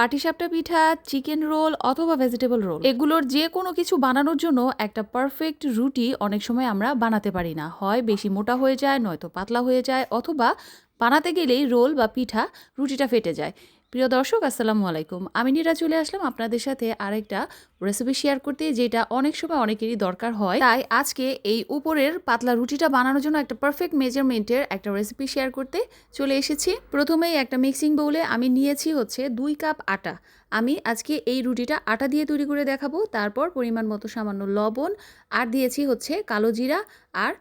পাটিসাপটা পিঠা, chicken roll অথবা vegetable roll. এগুলোর যে কোনো কিছু বানানোর জন্য একটা পারফেক্ট রুটি অনেক সময় আমরা বানাতে পারি না। হয় বেশি মোটা হয়ে যায়, নয়তো পাতলা হয়ে যায়, অথবা বানাতে গেলেই রোল বা পিঠা রুটিটা ফেটে যায়। প্রিয় দর্শক, আসসালামু আলাইকুম। আমি নিরা চলে আসলাম আপনাদের সাথে আরেকটা রেসিপি শেয়ার করতে, যেটা অনেক সময় অনেকেরই দরকার হয়। তাই আজকে এই উপরের পাতলা রুটিটা বানানোর জন্য একটা পারফেক্ট মেজারমেন্টের একটা রেসিপি শেয়ার করতে চলে এসেছি। প্রথমেই একটা মিক্সিং বোলে আমি নিয়েছি হচ্ছে দুই কাপ আটা। আমি আজকে এই রুটিটা আটা দিয়ে তৈরি করে দেখাবো। তারপর পরিমাণ মতো সামান্য লবণ, আর দিয়েছি হচ্ছে কালো জিরা আর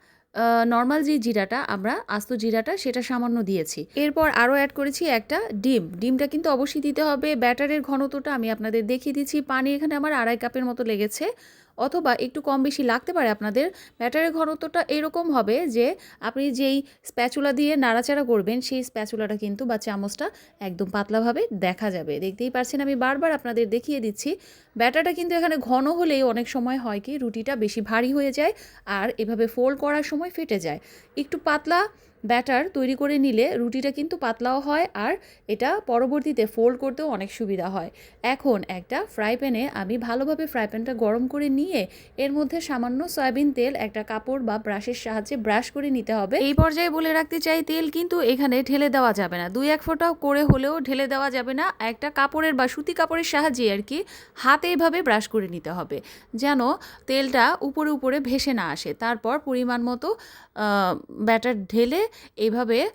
নর্মাল যে জিরাটা আমরা, আস্ত জিরাটা, সেটা সামান্য দিয়েছি। এরপর আরও অ্যাড করেছি একটা ডিম। ডিমটা কিন্তু অবশ্যই দিতে হবে। ব্যাটারের ঘনত্বটা আমি আপনাদের দেখিয়ে দিচ্ছি। পানি এখানে আমার আড়াই কাপের মতো লেগেছে। অথবা একটু কম বেশি লাগতে পারে আপনাদের ব্যাটারের ঘনত্বটা এরকম হবে যে আপনি যেই স্প্যাচুলা দিয়ে নাড়াচাড়া করবেন, সেই স্প্যাচুলাটা কিন্তু বা চামচটা একদম পাতলাভাবে দেখা যাবে। দেখতেই পারছেন আমি বারবার আপনাদের দেখিয়ে দিচ্ছি ব্যাটারটা কিন্তু এখানে ঘন হলেই অনেক সময় হয় কি, রুটিটা বেশি ভারী হয়ে যায় আর এভাবে ফোল্ড করার সময় ফেটে যায়। একটু পাতলা ব্যাটার তৈরি করে নিলে রুটিটা কিন্তু পাতলাও হয় আর এটা পরবর্তীতে ফোল্ড করতেও অনেক সুবিধা হয়। এখন একটা ফ্রাই প্যানে আমি ভালোভাবে ফ্রাই প্যানটা গরম করে নিয়ে এর মধ্যে সামান্য সয়াবিন তেল, একটা কাপড় বা ব্রাশের সাহায্যে ব্রাশ করে নিতে হবে। এই পর্যায়ে বলে রাখতে চাই, তেল কিন্তু এখানে ঢেলে দেওয়া যাবে না। দুই এক ফোঁটাও করে হলেও ঢেলে দেওয়া যাবে না। একটা কাপড়ের বা সুতি কাপড়ের সাহায্যে আর কি হাতে এভাবে ব্রাশ করে নিতে হবে, যেন তেলটা উপরে উপরে ভেসে না আসে। তারপর পরিমাণ মতো ব্যাটার ঢেলে এইভাবে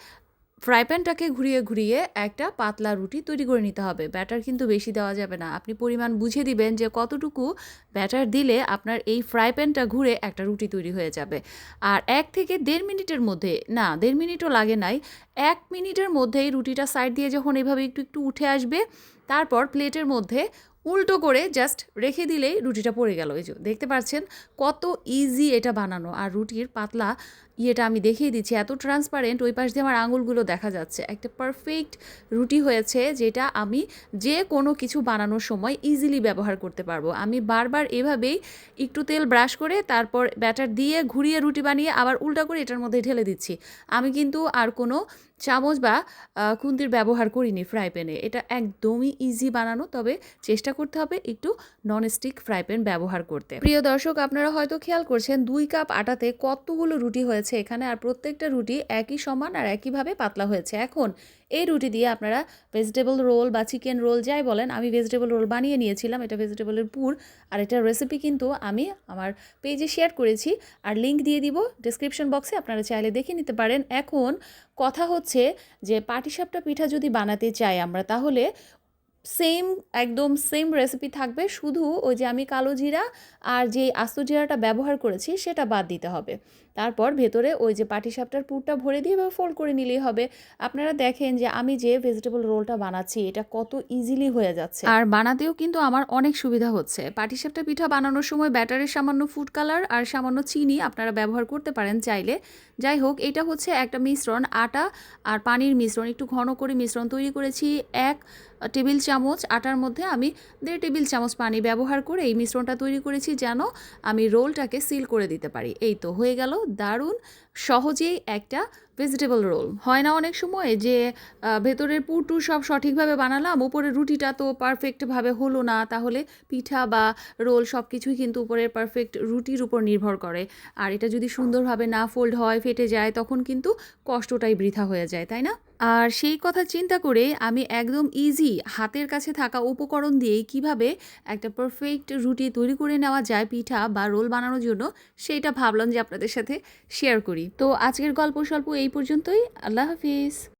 ফ্রাই প্যানটাকে ঘুরিয়ে ঘুরিয়ে একটা পাতলা রুটি তৈরি করে নিতে হবে। ব্যাটার কিন্তু বেশি দেওয়া যাবে না। আপনি পরিমাণ বুঝে দিবেন যে কতটুকু ব্যাটার দিলে আপনার এই ফ্রাই প্যানটা ঘুরে একটা রুটি তৈরি হয়ে যাবে। আর এক থেকে দেড় মিনিটের মধ্যে, না, দেড় মিনিটও লাগে নাই, এক মিনিটের মধ্যেই রুটিটা সাইড দিয়ে যখন এভাবে একটু একটু উঠে আসবে, তারপর প্লেটের মধ্যে উল্টো করে জাস্ট রেখে দিলেই রুটিটা পড়ে গেল। এই যে, দেখতে পাচ্ছেন কত ইজি এটা বানানো। আর রুটির পাতলা ইয়েটা আমি দেখিয়ে দিচ্ছি। এত ট্রান্সপারেন্ট ওই পাশ দিয়ে আমার আঙুলগুলো দেখা যাচ্ছে। একটা পারফেক্ট রুটি হয়েছে যেটা আমি যে কোনো কিছু বানানোর সময় ইজিলি ব্যবহার করতে পারব। আমি বারবার এভাবেই একটু তেল ব্রাশ করে তারপর ব্যাটার দিয়ে ঘুরিয়ে রুটি বানিয়ে আবার উল্টা করে এটার মধ্যে ঢেলে দিচ্ছি। আমি কিন্তু আর কোনো চামচ বা খুন্তির ব্যবহার করিনি ফ্রাই প্যানে এটা একদমই ইজি বানানো, তবে চেষ্টা করতে হবে একটু ননস্টিক ফ্রাই প্যান ব্যবহার করতে। প্রিয় দর্শক, আপনারা হয়তো খেয়াল করছেন দুই কাপ আটাতে কতগুলো রুটি হয়েছে এখানে আর প্রত্যেকটা রুটি একই সমান আর একইভাবে পাতলা হয়েছে। এখন এই রুটি দিয়ে আপনারা ভেজিটেবল রোল বা চিকেন রোল যাই বলেন, আমি ভেজিটেবল রোল বানিয়ে নিয়েছিলাম, এটা ভেজিটেবলের পুর আর এটা রেসিপি কিন্তু আমি আমার পেজে শেয়ার করেছি আর লিঙ্ক দিয়ে দিব ডিসক্রিপশন বক্সে আপনারা চাইলে দেখে নিতে পারেন। এখন কথা হচ্ছে যে পাটিসাপটা পিঠা যদি বানাতে চাই আমরা, তাহলে সেম একদম সেম রেসিপি থাকবে, শুধু ওই যে আমি কালো জিরা আর যে আস্ত জিরাটা ব্যবহার করেছি সেটা বাদ দিতে হবে। তারপর ভেতরে ওই যে পাটিসাপটার পুরটা ভরে দিয়ে এভাবে ফোল্ড করে নিলেই হবে। আপনারা দেখেন যে আমি যে ভেজিটেবল রোলটা বানাচ্ছি, এটা কত ইজিলি হয়ে যাচ্ছে। আর বানাতেও কিন্তু আমার অনেক সুবিধা হচ্ছে। পাটিসাপটা পিঠা বানানোর সময় ব্যাটারের সামান্য ফুড কালার আর সামান্য চিনি আপনারা ব্যবহার করতে পারেন চাইলে। যাই হোক, এটা হচ্ছে একটা মিশ্রণ, আটা আর পানির মিশ্রণ। একটু ঘন করে মিশ্রণ তৈরি করেছি। এক টেবিল চামচ আটার মধ্যে আমি দেড় টেবিল চামচ পানি ব্যবহার করে এই মিশ্রণটা তৈরি করেছি যেন আমি রোলটাকে সিল করে দিতে পারি। এই তো হয়ে গেল দারুণ সহজেই একটা ভেজিটেবল রোল হয় না অনেক সময় যে ভেতরের পুরটু সব সঠিকভাবে বানালাম উপরে রুটিটা তো পারফেক্টভাবে হলো না, তাহলে পিঠা বা রোল সব কিছুই কিন্তু উপরের পারফেক্ট রুটির উপর নির্ভর করে। আর এটা যদি সুন্দরভাবে না ফোল্ড হয়, ফেটে যায়, তখন কিন্তু কষ্টটাই বৃথা হয়ে যায়, তাই না? আর সেই কথা চিন্তা করে আমি একদম ইজি হাতের কাছে থাকা উপকরণ দিয়ে কীভাবে একটা পারফেক্ট রুটি তৈরি করে নেওয়া যায় পিঠা বা রোল বানানোর জন্য সেইটা ভাবলাম যে আপনাদের সাথে শেয়ার করি। তো আজকের গল্প স্বল্প এই পর্যন্তই। আল্লাহ হাফিজ।